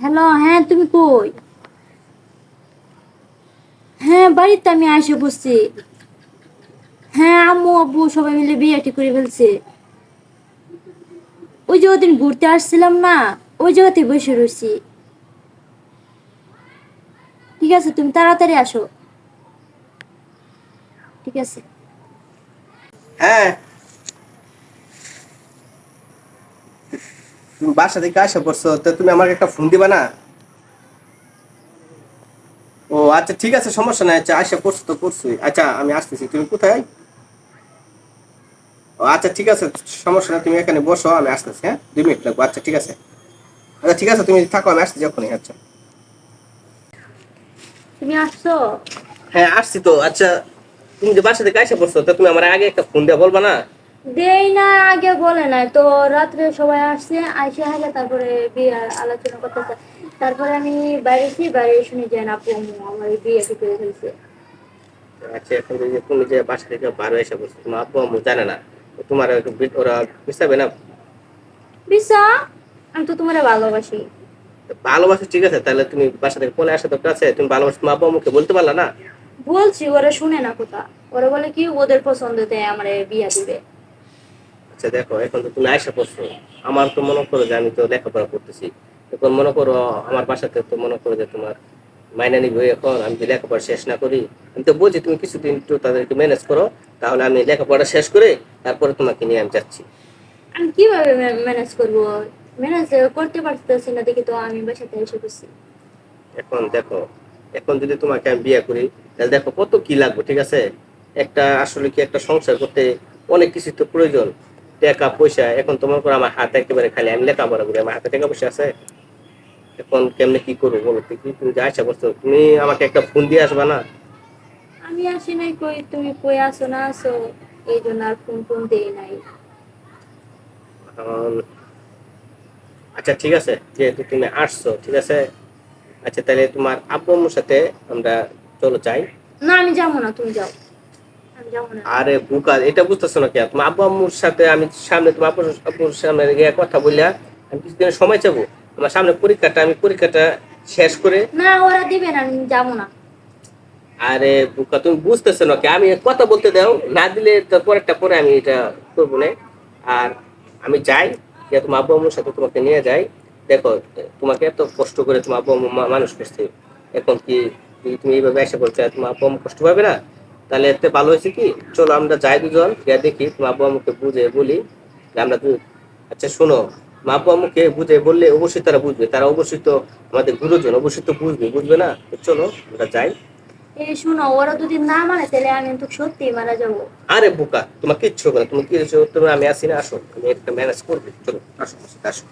Hello হ্যাঁ তুমি কই? হ্যাঁ বাড়িতে আমি আসে বসছি। হ্যাঁ আম্মু, আব্বু সবাই মিলে বিয়ে ঠিক করে ফেলছে। ওই যে ওদিন ঘুরতে আসছিলাম না, ওই জায়গাতে বসে রয়েছি ঠিক আছে, তুমি তাড়াতাড়ি আসো। ঠিক আছে। হ্যাঁ তুমি বাসা থেকে আসা পড়ছো তো তুমি আমাকে একটা ফোন দিবা না? ও আচ্ছা ঠিক আছে সমস্যা নাই আচ্ছা আসা পড়ছো তো পড়ছোই। আচ্ছা আমি আসতেছি তুমি কোথায়? ও আচ্ছা ঠিক আছে সমস্যা নাই তুমি এখানে বসো আমি আসতেছি হ্যাঁ? দুই মিনিট লাগবো আচ্ছা ঠিক আছে। আচ্ছা ঠিক আছে তুমি থাকো আমি আসতেছি যখনই আচ্ছা। তুমি আসছো? হ্যাঁ আসছি তো আচ্ছা তুমি যে বাসা থেকে আসা পড়ছো তো তুমি আমার আগে একটা ফোন দিয়ে বলবা না? দেই না আগে বলে নাই। তো রাত্রে সবাই আসছে আইসে হাগে তারপরে বিয়ে আলোচনা করতেছে। তারপরে আমি বাইরেছি বাইরে শুনে যাই না আপু আমার বিয়ে ঠিক করে ফেলছে। আচ্ছা এখন যে তুমি যে বাসা থেকে বার এসে বলছো। তোমার আম্মু জানে না। তোমার একটু ওরা পিছাবে না? বিশা আমি তো তোমার ভালোবাসি। ভালোবাসা ঠিক আছে তাহলে তুমি বাসা থেকে পলে আসা দরকার আছে। তুমি ভালোবাসা তোমার আব্বু আম্মুকে বলতে পারলা না? বলছি ওরা শুনে না কোথা। ওরা বলে কি ওদের পছন্দতে আমার বিয়ে দিবে। আচ্ছা দেখো এখন তো তুমি আয়সা পড়ছো। আমার তো মনে করো যে আমি তো লেখাপড়া করতেছি। এখন মনে করো আমার বাসাতে তো মনে করো যে তোমার মাইনা নিবে এখন আমি যদি লেখাপড়া শেষ না করি। আমি তো বলছি তুমি কিছুদিন একটু তাদেরকে ম্যানেজ করো তাহলে আমি লেখাপড়া শেষ করে তারপরে তোমাকে নিয়ে আমি যাচ্ছি। আমি কীভাবে ম্যানেজ করব? ম্যানেজ করতে পারতেছি না দেখি তো আমি বাসাতে এসে বসছি এখন দেখো এখন যদি তোমাকে আমি বিয়ে করি তাহলে দেখো কত কি লাগবে ঠিক আছে? একটা আসলে কি একটা সংসার করতে অনেক কিছু তো প্রয়োজন। টাকা পয়সা এখন তোমার করে আমার হাতে একেবারে খালি আমি লেখাপড়া করি আমার হাতে টাকা পয়সা আছে। এখন কেমনে কি করব বলো কি তুমি যা আশা করছ। তুমি আমাকে একটা ফোন দিয়ে আসবা না? আমি আসি নাই কই তুমি কই আসো না আসো এই জন্য আর ফোন ফোন দেই নাই। আচ্ছা ঠিক আছে যেহেতু তুমি আসছো ঠিক আছে? আচ্ছা তাহলে তোমার আব্বু আম্মুর সাথে আমরা চলো যাই। না আমি যাব না তুমি যাও। আরে বুকা এটা বুঝতেছো না কি তোমার আব্বু আম্মুর সাথে আমি সামনে তোমার আব্বু আব্বুর সামনে গিয়ে কথা বললা আমি কিছুদিন সময় চাবো। আমার সামনে পরীক্ষাটা আমি পরীক্ষাটা শেষ করে না ওরা দিবে না আমি যাব না। আরে বুকা তুমি বুঝতেছো না কি আমি কথা বলতে দাও না দিলে তারপর একটা পরে আমি এটা করব না। আর আমি যাই গিয়ে তোমার আব্বু আম্মুর সাথে তোমাকে নিয়ে যাই। দেখো তোমাকে এত কষ্ট করে তোমার আব্বু আম্মু মানুষ করছে। এখন কি তুমি এইভাবে এসে বলছো তোমার আব্বু আম্মু কষ্ট পাবে না? তাহলে এতে ভালো হয়েছে কি? চলো আমরা যাই দুজন গিয়ে দেখি আব্বু আম্মুকে বুঝে বলি। আমরা আচ্ছা শোনো মা আব্বু আম্মুকে বুঝে বললে অবশ্যই তারা বুঝবে। তারা অবশ্যই তো আমাদের গুরুজন অবশ্যই তো বুঝবে বুঝবে না? চলো আমরা যাই। এই শোনো ওরা যদি না মানে তাহলে আমি তো সত্যি মারা যাব। আরে বোকা তোমার কিচ্ছু হবে না তুমি কি তুমি আমি আসি না আসো। আমি একটা ম্যানেজ করবে। চলো আসো আসো।